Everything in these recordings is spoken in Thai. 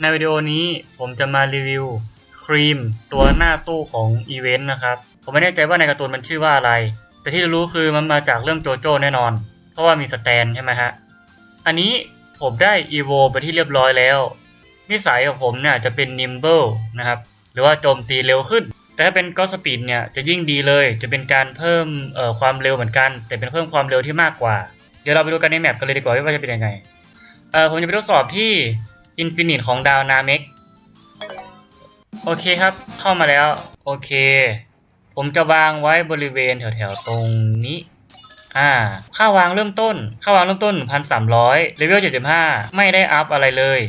ในวิดีโอนี้ผมจะมารีวิวครีมตัวหน้าตู้ของอีเวนต์นะครับ ผมไม่แน่ใจว่าในการ์ตูนมันชื่อว่าอะไร แต่ที่รู้คือมันมาจากเรื่องโจโจ้แน่นอน เพราะว่ามีสแตนใช่ไหมฮะ อันนี้ผมได้อีโวไปที่เรียบร้อยแล้ว นิสัยของผมเนี่ยจะเป็นนิมเบิลนะครับ หรือว่าโจมตีเร็วขึ้น แต่ถ้าเป็นก็สปีดเนี่ยจะยิ่งดีเลย จะเป็นการเพิ่มเอ่อความเร็วเหมือนกัน แต่เป็นเพิ่มความเร็วที่มากกว่า เดี๋ยวเราไปดูกันในแมปกันเลยดีกว่าว่าจะเป็นยังไงเอ่อผมจะไปทดสอบที่ Infinite ของดาวนาเมกโอเคครับ เข้ามาแล้ว โอเค ผมจะวางไว้บริเวณแถวๆ ตรงนี้ อ่า ค่าวางเริ่มต้น ค่าวางเริ่มต้น 1,300 เลเวล 75 ไม่ได้อัพอะไรเลย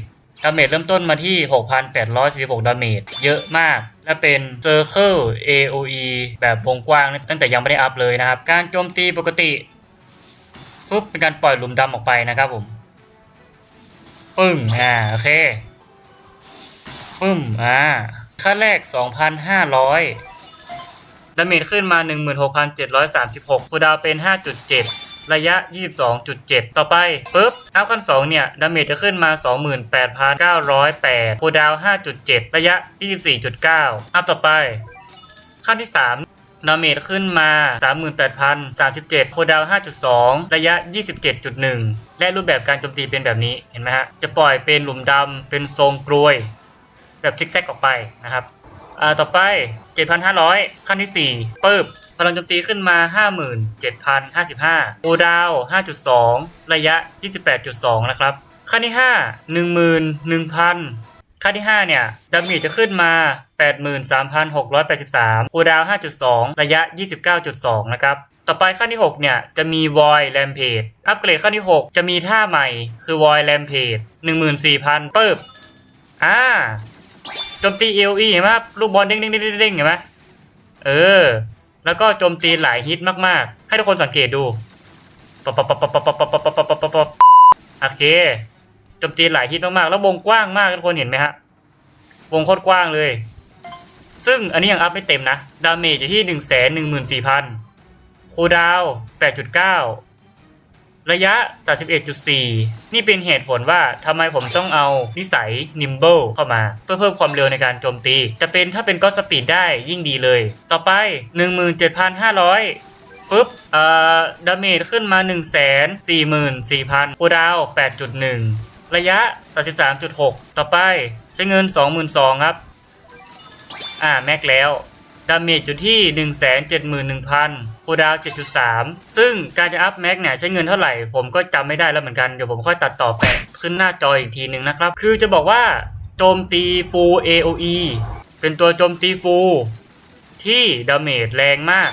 ดาเมจเริ่มต้นมาที่ 6,846 ดาเมจ เยอะมาก และเป็น Circle AOE แบบวงกว้าง ตั้งแต่ยังไม่ได้อัพเลยนะครับ การโจมตีปกติปุ๊บเป็นการปล่อยหลุมดำออกไปนะครับผม ปึ้งอ่าโอเคปึ้มอ่าค่าแรก 2,500ดาเมจขึ้นมา 16,736คูดาวเป็น 5.7 ระยะ 22.7 ต่อไปปุ๊บอัพขั้น2เนี่ยดาเมจจะขึ้นมา 28,908คูดาว 5.7 ระยะ 24.9 อัพต่อไป ขั้นที่ 3 ดาเมจขึ้นมา 38,037 โคดาว 5.2 ระยะ 27.1 และรูปแบบการโจมตีเป็นแบบนี้ เห็นไหมฮะ จะปล่อยเป็นหลุมดำ เป็นทรงกรวย แบบซิกแซกออกไปนะครับ อ่า ต่อไป 7,500 ขั้นที่ 4 ปึ๊บพลังโจมตีขึ้นมา 57,055โคดาว 5.2 ระยะ 28.2 นะครับ ขั้นที่ 5 11,000 ขั้นที่ 5 เนี่ย ดาเมจจะขึ้นมา 83,683คูลดาวน์5.2 ระยะ 29.2 นะครับ ต่อไปขั้นที่ 6 เนี่ย จะมี Void Rampage อัปเกรดขั้นที่ 6 จะมีท่าใหม่คือ Void Rampage 14,000ปึ๊บอ่าโจมตี AOE เห็นไหมลูกบอลเด้งเด้งเด้งเด้งเห็นไหมเออ แล้วก็โจมตีหลายฮิตมากๆ ให้ทุกคนสังเกตดูปปปปปปปปปปปปโอเคโจมตีหลายฮิตมากๆ แล้ววงกว้างมากทุกคนเห็นไหมฮะวงโคตรกว้างเลย ซึ่งอันนี้ยังอัพไม่เต็มนะ ดาเมจอยู่ที่หนึ่งแสนหนึ่งหมื่นสี่พันคูดาวแปดจุดเก้าระยะ 31.4 นี่เป็นเหตุผลว่าทำไมผมต้องเอานิสัย Nimble เข้ามา เพื่อเพิ่มความเร็วในการโจมตี จะเป็นถ้าเป็นก็สปีดได้ยิ่งดีเลย ต่อไป 17,500ปึ๊บเอ่อดาเมจขึ้นมา 1 4 4 0 0 0คูดาว 8.1 ระยะ 33.6 ต่อไปใช้เงิน 22,000 ครับ อ่าแม็กแล้วดาเมจอยู่ที่ 171,000คูลดาว7.3 ซึ่งการจะอัพแม็กเนี่ยใช้เงินเท่าไหร่ ผมก็จำไม่ได้แล้วเหมือนกัน เดี๋ยวผมค่อยตัดต่อแปะขึ้นหน้าจออีกทีหนึ่งนะครับ คือจะบอกว่าโจมตี Full AOE เป็นตัวโจมตี Full ที่ดาเมจแรงมาก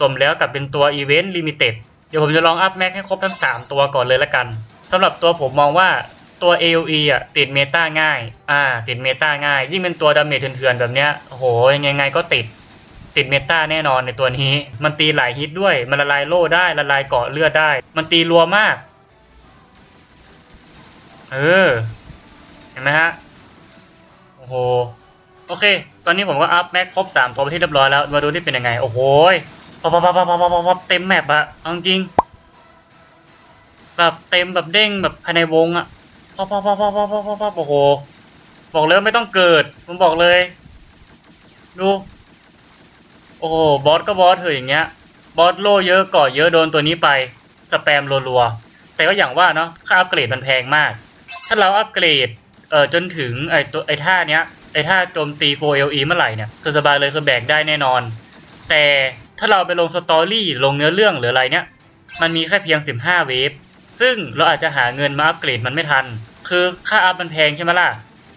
สมแล้วกับเป็นตัว Event Limited เดี๋ยวผมจะลองอัพแม็กให้ครบทั้ง 3 ตัวก่อนเลยละกันสำหรับตัวผมมองว่า ตัว AOE อะติดเมตาง่าย อ่า ติดเมตาง่าย ยิ่งเป็นตัวดาเมจเถื่อนๆแบบเนี้ยโอ้โหยังไงก็ติดติดเมตาแน่นอนในตัวนี้ มันตีหลายฮิตด้วย มันละลายโล่ได้ละลายเกาะเลือดได้ มันตีรัวมาก เออ เห็นไหมฮะ โอ้โห โอเค ตอนนี้ผมก็อัพแม็กครบสามตัวไปที่เรียบร้อยแล้ว มาดูที่เป็นยังไง โอ้โหปับปับปับปับปับปับปับเต็มแมปอะเอาจริง แบบเต็มแบบเด้งแบบภายในวงอะ ป๊อปป๊อปป๊อปป๊อปป๊อปป๊อปป๊อปโอ้โห บอกเลยไม่ต้องเกิดมันบอกเลย ดู โอ้โห บอสก็บอสเถอะอย่างเงี้ย บอสโลเยอะก่อเยอะโดนตัวนี้ไป สแปมรัวๆ แต่ก็อย่างว่าเนาะ ค่าอัปเกรดมันแพงมาก ถ้าเราอัปเกรด เอ่อ จนถึงไอ้ตัวไอ้ท่าเนี้ย ไอ้ท่าโจมตี 4LE เมื่อไหร่เนี่ย คือสบายเลยคือแบกได้แน่นอน แต่ถ้าเราไปลงสตอรี่ ลงเนื้อเรื่องหรืออะไรเนี้ย มันมีแค่เพียง 15 เวฟ ซึ่งเราอาจจะหาเงินมาอัปเกรดมันไม่ทัน คือค่าอัพมันแพงใช่ไหมล่ะ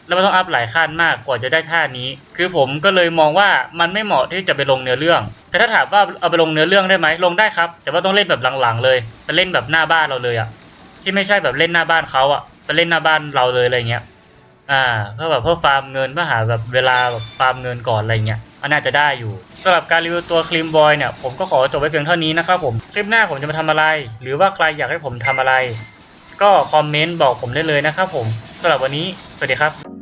แล้วมันต้องอัพหลายขั้นมากกว่าจะได้ท่านี้ คือผมก็เลยมองว่ามันไม่เหมาะที่จะไปลงเนื้อเรื่อง แต่ถ้าถามว่าเอาไปลงเนื้อเรื่องได้ไหมลงได้ครับ แต่ว่าต้องเล่นแบบหลังๆ เลยไปเล่นแบบหน้าบ้านเราเลยอะที่ไม่ใช่แบบเล่นหน้าบ้านเขาอะไปเล่นหน้าบ้านเราเลยอะไรเงี้ย อ่าเพื่อแบบเพื่อฟาร์มเงินเพื่อหาแบบเวลาแบบฟาร์มเงินก่อนอะไรเงี้ย มันน่าจะได้อยู่สำหรับการรีวิวตัวครีมบอยเนี่ยผมก็ขอจบไว้เพียงเท่านี้นะครับผมคลิปหน้าผมจะมาทำอะไร หรือว่าใครอยากให้ผมทำอะไร ก็คอมเมนต์บอกผมได้เลยนะครับผมสำหรับวันนี้ สวัสดีครับ